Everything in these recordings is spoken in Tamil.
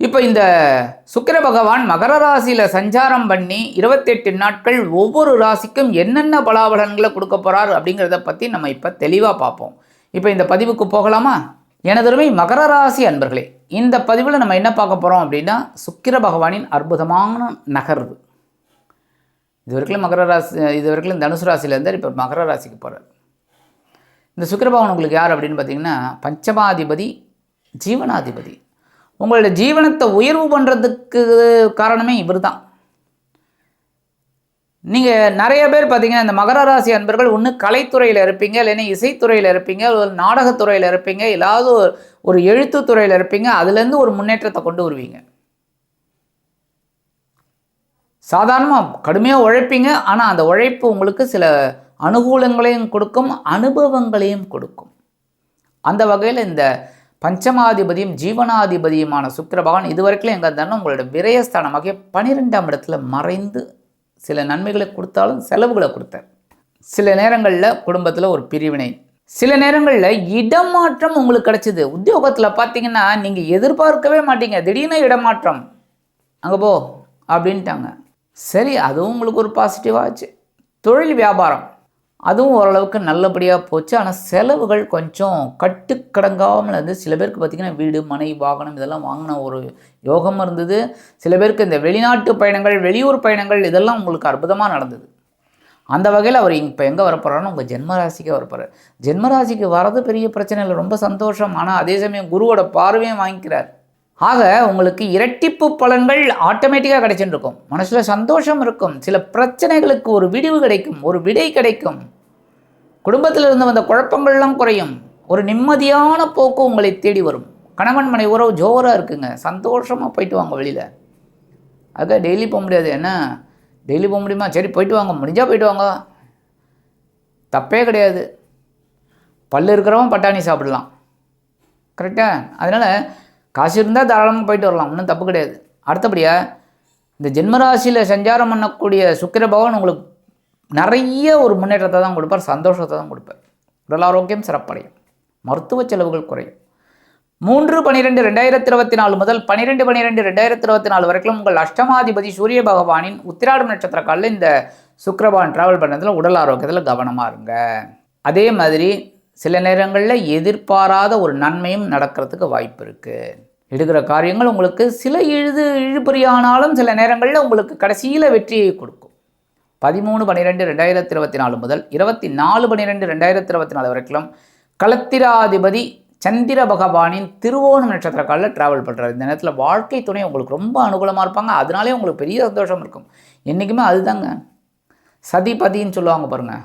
இப்போ இந்த சுக்கிர பகவான் மகர ராசியில் சஞ்சாரம் பண்ணி இருபத்தெட்டு நாட்கள் ஒவ்வொரு ராசிக்கும் என்னென்ன பலாபலன்களை கொடுக்க போகிறார் அப்படிங்கிறத பற்றி நம்ம இப்போ தெளிவாக பார்ப்போம். இப்போ இந்த பதிவுக்கு போகலாமா? எனதருமை மகர ராசி அன்பர்களே இந்த பதிவில் நம்ம என்ன பார்க்க போகிறோம் அப்படின்னா சுக்கிர பகவானின் அற்புதமான நகர்வு. இது வரைக்கும் மகர ராசி இது வரைக்கும் தனுசு ராசியிலேருந்து இப்போ மகர ராசிக்கு போகிறார் இந்த சுக்கிரபவன் உங்களுக்கு யார் அப்படின்னு பார்த்தீங்கன்னா பஞ்சமாதிபதி ஜீவனாதிபதி. உங்களோட ஜீவனத்தை உயர்வு பண்ணுறதுக்கு காரணமே இவர் தான் நீங்கள் நிறைய பேர் பார்த்தீங்கன்னா இந்த மகர ராசி அன்பர்கள் ஒன்று கலைத்துறையில் இருப்பீங்க இல்லைன்னா இசைத்துறையில் இருப்பீங்க ஒரு நாடகத்துறையில் இருப்பீங்க ஏதாவது ஒரு- ஒரு எழுத்துத்துறையில் இருப்பீங்க அதுலேருந்து ஒரு முன்னேற்றத்தை கொண்டு வருவீங்க. சாதாரணமாக கடுமையாக உழைப்பீங்க ஆனால் அந்த உழைப்பு உங்களுக்கு சில அனுகூலங்களையும் கொடுக்கும் அனுபவங்களையும் கொடுக்கும். அந்த வகையில் இந்த பஞ்சமாதிபதியும் ஜீவனாதிபதியுமான சுக்கர பகவான் இதுவரைக்கும் எங்கே இருந்தாலும் உங்களோட விரயஸ்தானமாக பன்னிரெண்டாம் இடத்துல மறைந்து சில நன்மைகளை கொடுத்தாலும் செலவுகளை கொடுத்தார். சில நேரங்களில் குடும்பத்தில் ஒரு பிரிவினை. சில நேரங்களில் இடமாற்றம் உங்களுக்கு கிடைச்சிது. உத்தியோகத்தில் பார்த்தீங்கன்னா நீங்கள் எதிர்பார்க்கவே மாட்டீங்க. திடீர்னு இடமாற்றம். அங்கே போ அப்படின்ட்டாங்க. சரி அதுவும் உங்களுக்கு ஒரு பாசிட்டிவாக ஆச்சு. தொழில் வியாபாரம். அதுவும் ஓரளவுக்கு நல்லபடியாக போச்சு. ஆனால் செலவுகள் கொஞ்சம் கட்டுக்கடங்காமல் இருந்து சில பேருக்கு பார்த்திங்கன்னா வீடு மனை வாகனம் இதெல்லாம் வாங்கின ஒரு யோகம் இருந்தது. சில பேருக்கு இந்த வெளிநாட்டு பயணங்கள் வெளியூர் பயணங்கள் இதெல்லாம் உங்களுக்கு அற்புதமாக நடந்தது. அந்த வகையில் அவர் இப்போ எங்கே வரப்போகிறாருன்னு உங்கள் ஜென்மராசிக்கே வரப்போகிறார் ஜென்மராசிக்கு வரது பெரிய பிரச்சனை இல்லை ரொம்ப சந்தோஷம். ஆனால் அதே சமயம் குருவோட பார்வையும் வாங்கிக்கிறார். ஆக உங்களுக்கு இரட்டிப்பு பலன்கள் ஆட்டோமேட்டிக்காக கிடைச்சுட்டு மனசில் சந்தோஷம் இருக்கும். சில பிரச்சனைகளுக்கு ஒரு விடிவு கிடைக்கும். ஒரு விடை கிடைக்கும். குடும்பத்தில் இருந்து வந்த குழப்பங்கள்லாம் குறையும். ஒரு நிம்மதியான போக்கு உங்களை தேடி வரும். கணவன் மனை உறவு ஜோராக இருக்குங்க. சந்தோஷமாக போயிட்டு வாங்க வெளியில். அதுக்காக டெய்லி போக முடியாது. என்ன? டெய்லி போக முடியுமா? சரி போயிட்டு வாங்க. முடிஞ்சால் போயிட்டு வாங்க. தப்பே கிடையாது. பல்லு இருக்கிறவன் பட்டாணி சாப்பிடலாம். கரெக்டாக அதனால் காசு இருந்தால் தாராளமாக போயிட்டு வரலாம். ஒன்றும் தப்பு கிடையாது. அடுத்தபடியாக இந்த ஜென்மராசியில் சஞ்சாரம் பண்ணக்கூடிய சுக்கிர பகவான் உங்களுக்கு நிறைய ஒரு முன்னேற்றத்தை தான் கொடுப்பார் சந்தோஷத்தை தான் கொடுப்பார். உடல் ஆரோக்கியம் சிறப்படையும். மருத்துவ செலவுகள் குறையும். மூன்று பனிரெண்டு ரெண்டாயிரத்தி இருபத்தி நாலு முதல் பனிரெண்டு பனிரெண்டு ரெண்டாயிரத்தி இருபத்தி நாலு வரைக்கும் உங்கள் அஷ்டமாதிபதி சூரிய பகவானின் உத்திராடம் நட்சத்திர காலில் இந்த சுக்கிரபகவான் டிராவல் பண்ணதில் உடல் ஆரோக்கியத்தில் கவனமாக இருங்க. அதே மாதிரி சில நேரங்களில் எதிர்பாராத ஒரு நன்மையும் நடக்கிறதுக்கு வாய்ப்பு இருக்குது எடுக்கிற காரியங்கள் உங்களுக்கு சில இழுது இழுபறியானாலும் சில நேரங்களில் உங்களுக்கு கடைசியில் வெற்றியை கொடுக்கும். பதிமூணு பன்னிரெண்டு ரெண்டாயிரத்தி இருபத்தி நாலு முதல் இருபத்தி நாலு பன்னிரெண்டு ரெண்டாயிரத்தி இருபத்தி நாலு வரைக்கும் கலத்திராதிபதி சந்திர பகவானின் திருவோணம் நட்சத்திர காலில் ட்ராவல் பண்ணுறாரு இந்த நேரத்தில் வாழ்க்கை துணை உங்களுக்கு ரொம்ப அனுகூலமாக இருப்பாங்க. அதனாலே உங்களுக்கு பெரிய சந்தோஷம் இருக்கும். என்றைக்குமே அதுதாங்க. சதிபதின்னு சொல்லுவாங்க பாருங்கள்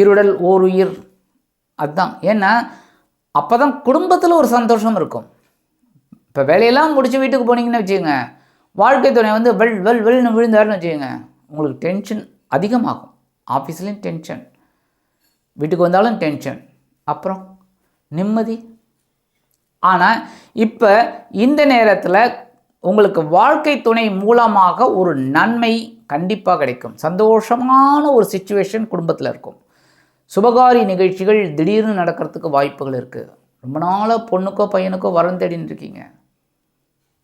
இருடல் ஓர் உயிர். அதுதான். ஏன்னா அப்போ தான் குடும்பத்தில் ஒரு சந்தோஷம் இருக்கும். இப்போ வேலையெல்லாம் முடிச்சு வீட்டுக்கு போனீங்கன்னு வச்சுக்கோங்க. வாழ்க்கை துணை வந்து வெல் வெல் வெல்னு விழுந்தாருன்னு வச்சுக்கோங்க. உங்களுக்கு டென்ஷன் அதிகமாகும். ஆஃபீஸ்லேயும் டென்ஷன் வீட்டுக்கு வந்தாலும் டென்ஷன் அப்புறம் நிம்மதி. ஆனால் இப்போ இந்த நேரத்தில் உங்களுக்கு வாழ்க்கை துணை மூலமாக ஒரு நன்மை கண்டிப்பாக கிடைக்கும். சந்தோஷமான ஒரு சுச்சுவேஷன் குடும்பத்தில் இருக்கும். சுபகாரி நிகழ்ச்சிகள் திடீர்னு நடக்கிறதுக்கு வாய்ப்புகள் இருக்குது ரொம்ப நாளாக பொண்ணுக்கோ பையனுக்கோ வரம் தேடின்னு இருக்கீங்க.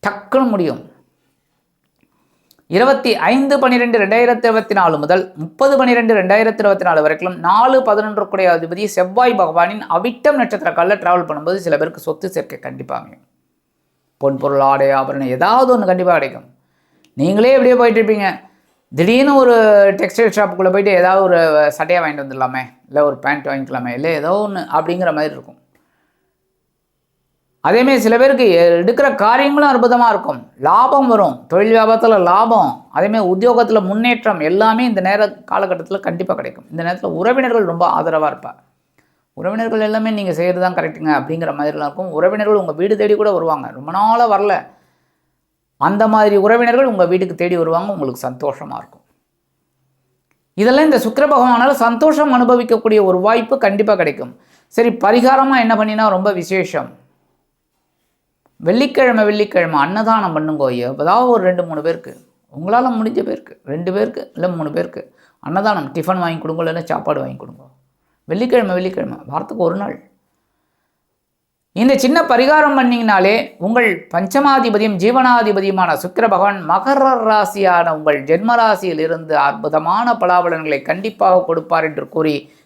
டக்குன்னு முடியும். இருபத்தி ஐந்து பன்னிரெண்டு ரெண்டாயிரத்தி இருபத்தி நாலு முதல் முப்பது பன்னிரெண்டு ரெண்டாயிரத்தி இருபத்தி நாலு வரைக்கும் நாலு பதினொன்று கூடிய அதிபதி செவ்வாய் பகவானின் அவிட்டம் நட்சத்திர காலில் ட்ராவல் பண்ணும்போது சில பேருக்கு சொத்து சேர்க்கை கண்டிப்பாக அமையும் பொன் பொருள் ஆடை ஆபரணம் ஏதாவது ஒன்று கண்டிப்பாக கிடைக்கும். நீங்களே எப்படியே போயிட்டு இருப்பீங்க. திடீர்னு ஒரு டெக்ஸ்டைல் ஷாப்புக்குள்ளே போயிட்டு ஏதாவது ஒரு சட்டையை வாங்கிட்டு வந்துடலாமே இல்லை ஒரு பேண்ட் வாங்கிக்கலாமே இல்லை ஏதோ ஒன்று அப்படிங்கிற மாதிரி இருக்கும். அதேமாரி சில பேருக்கு எடுக்கிற காரியங்களும் அற்புதமாக இருக்கும். லாபம் வரும். தொழில் வியாபாரத்தில் லாபம். அதேமாரி உத்தியோகத்தில் முன்னேற்றம் எல்லாமே இந்த நேர காலகட்டத்தில் கண்டிப்பாக கிடைக்கும். இந்த நேரத்தில் உறவினர்கள் ரொம்ப ஆதரவாக இருப்பார் உறவினர்கள் எல்லாமே நீங்கள் செய்கிறது தான் கரெக்டுங்க அப்படிங்கிற மாதிரிலாம் இருக்கும். உறவினர்கள் உங்கள் வீடு தேடி கூட வருவாங்க. ரொம்ப நாளாக வரல. அந்த மாதிரி உறவினர்கள் உங்கள் வீட்டுக்கு தேடி வருவாங்க. உங்களுக்கு சந்தோஷமாக இருக்கும். இதெல்லாம் இந்த சுக்கர பகவானால் சந்தோஷம் அனுபவிக்கக்கூடிய ஒரு வாய்ப்பு கண்டிப்பாக கிடைக்கும். சரி பரிகாரமாக என்ன பண்ணினா ரொம்ப விசேஷம். வெள்ளிக்கிழமை வெள்ளிக்கிழமை அன்னதானம் பண்ணுங்கோ ஏதாவது ஒரு ரெண்டு மூணு பேருக்கு. உங்களால் முடிஞ்ச பேருக்கு. ரெண்டு பேருக்கு இல்லை மூணு பேருக்கு. அன்னதானம் டிஃபன் வாங்கி கொடுங்க இல்லைன்னா சாப்பாடு வாங்கி கொடுங்க. வெள்ளிக்கிழமை வெள்ளிக்கிழமை. வாரத்துக்கு ஒரு நாள். இந்த சின்ன பரிகாரம் பண்ணிங்கனாலே உங்கள் பஞ்சமாதிபதியும் ஜீவனாதிபதியுமான சுக்கிர பகவான் மகர ராசியான உங்கள் ஜென்ம ராசியில் இருந்து அற்புதமான பலாபலன்களை கண்டிப்பாக கொடுப்பார் என்று கூறி